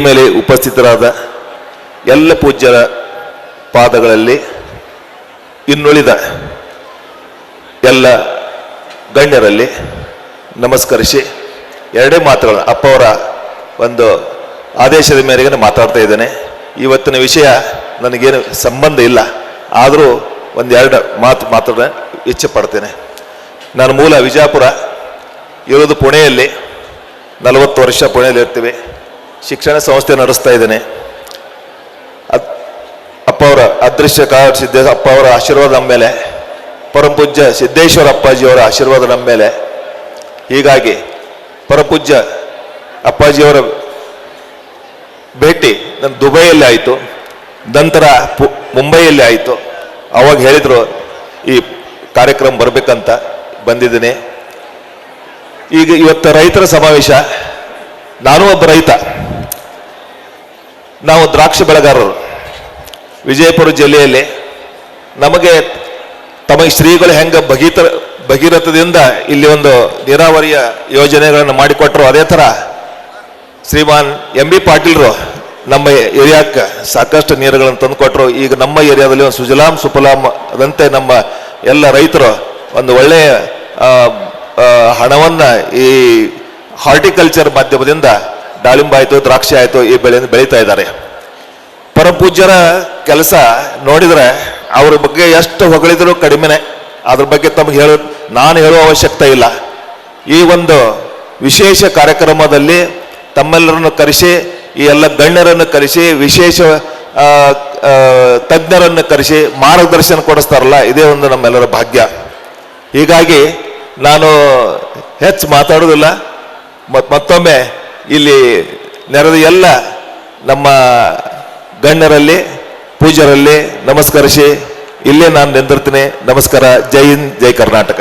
ಮೇಲೆ ಉಪಸ್ಥಿತರಾದ ಎಲ್ಲ ಪೂಜ್ಯರ ಪಾದಗಳಲ್ಲಿ ಇನ್ನುಳಿದ ಎಲ್ಲ ಗಣ್ಯರಲ್ಲಿ ನಮಸ್ಕರಿಸಿ ಎರಡೇ ಮಾತುಗಳು. ಅಪ್ಪವರ ಒಂದು ಆದೇಶದ ಮೇರೆಗೆ ಮಾತಾಡ್ತಾ ಇದ್ದೇನೆ. ಇವತ್ತಿನ ವಿಷಯ ನನಗೇನು ಸಂಬಂಧ ಇಲ್ಲ. ಆದರೂ ಒಂದೆರಡು ಮಾತು ಮಾತಾಡ ಇಚ್ಛೆ ಪಡ್ತೇನೆ. ನಾನು ಮೂಲ ವಿಜಯಪುರ ಇರೋದು ಪುಣೆಯಲ್ಲಿ. ನಲವತ್ತು ವರ್ಷ ಪುಣೆಯಲ್ಲಿ ಇರ್ತೀವಿ ಶಿಕ್ಷಣ ಸಂಸ್ಥೆ ನಡೆಸ್ತಾ ಇದ್ದೇನೆ. ಅಪ್ಪ ಅವರ ಅದೃಶ್ಯ ಕಾರ್ ಸಿದ್ದೇಶ ಅಪ್ಪ ಅವರ ಆಶೀರ್ವಾದ ನಮ್ಮ ಮೇಲೆ ಪರಮಪೂಜ್ಯ ಸಿದ್ದೇಶ್ವರ ಅಪ್ಪಾಜಿಯವರ ಆಶೀರ್ವಾದ ನಮ್ಮ ಮೇಲೆ. ಹೀಗಾಗಿ ಪರಪೂಜ್ಯ ಅಪ್ಪಾಜಿಯವರ ಭೇಟಿ ನನ್ನ ದುಬೈಯಲ್ಲಿ ಆಯಿತು, ನಂತರ ಮುಂಬೈಯಲ್ಲಿ ಆಯಿತು. ಅವಾಗ ಹೇಳಿದರು ಈ ಕಾರ್ಯಕ್ರಮ ಬರಬೇಕಂತ ಬಂದಿದ್ದೀನಿ. ಈಗ ಇವತ್ತು ರೈತರ ಸಮಾವೇಶ, ನಾನು ಒಬ್ಬ ರೈತ. ನಾವು ದ್ರಾಕ್ಷಿ ಬೆಳೆಗಾರರು. ವಿಜಯಪುರ ಜಿಲ್ಲೆಯಲ್ಲಿ ನಮಗೆ ತಮಗೆ ಶ್ರೀಗಳು ಹೆಂಗೆ ಭಗೀತ ಭಗೀರಥದಿಂದ ಇಲ್ಲಿ ಒಂದು ನೀರಾವರಿಯ ಯೋಜನೆಗಳನ್ನು ಮಾಡಿಕೊಟ್ಟರು ಅದೇ ಥರ ಶ್ರೀಮಾನ್ ಎಂ ಬಿ ಪಾಟೀಲ್ರು ನಮ್ಮ ಏರಿಯಾಕ್ಕೆ ಸಾಕಷ್ಟು ನೀರುಗಳನ್ನು ತಂದುಕೊಟ್ರು. ಈಗ ನಮ್ಮ ಏರಿಯಾದಲ್ಲಿ ಒಂದು ಸುಜಲಾಂ ಸುಫಲಾಂ ಅದಂತೆ ನಮ್ಮ ಎಲ್ಲ ರೈತರು ಒಂದು ಒಳ್ಳೆಯ ಹಣವನ್ನ ಈ ಹಾರ್ಟಿಕಲ್ಚರ್ ಮಾಧ್ಯಮದಿಂದ ದಾಳಿಂಬ ಆಯಿತು ದ್ರಾಕ್ಷಿ ಆಯಿತು ಈ ಬೆಳೆಯನ್ನು ಬೆಳೀತಾ ಇದ್ದಾರೆ. ಪರಪೂಜ್ಯರ ಕೆಲಸ ನೋಡಿದರೆ ಅವ್ರ ಬಗ್ಗೆ ಎಷ್ಟು ಹೊಗಳಿದ್ರು ಕಡಿಮೆನೆ. ಅದ್ರ ಬಗ್ಗೆ ತಮಗೆ ಹೇಳ, ನಾನು ಹೇಳುವ ಅವಶ್ಯಕತೆ ಇಲ್ಲ. ಈ ಒಂದು ವಿಶೇಷ ಕಾರ್ಯಕ್ರಮದಲ್ಲಿ ತಮ್ಮೆಲ್ಲರನ್ನು ಕರೆಸಿ, ಈ ಎಲ್ಲ ಗಣ್ಯರನ್ನು ಕರೆಸಿ, ವಿಶೇಷ ತಜ್ಞರನ್ನು ಕರೆಸಿ ಮಾರ್ಗದರ್ಶನ ಕೊಡಿಸ್ತಾರಲ್ಲ, ಇದೇ ಒಂದು ನಮ್ಮೆಲ್ಲರ ಭಾಗ್ಯ. ಹೀಗಾಗಿ ನಾನು ಹೆಚ್ಚು ಮಾತಾಡೋದಿಲ್ಲ ಮತ್ ಮತ್ತೊಮ್ಮೆ ಇಲ್ಲಿ ನೆರೆದ ಎಲ್ಲ ನಮ್ಮ ಗಣ್ಯರಲ್ಲಿ ಪೂಜರಲ್ಲಿ ನಮಸ್ಕರಿಸಿ, ಇಲ್ಲೇ ನಾನು ನಿಂದಿರ್ತೀನಿ ನಮಸ್ಕಾರ. ಜೈ ಹಿಂದ್, ಜೈ ಕರ್ನಾಟಕ.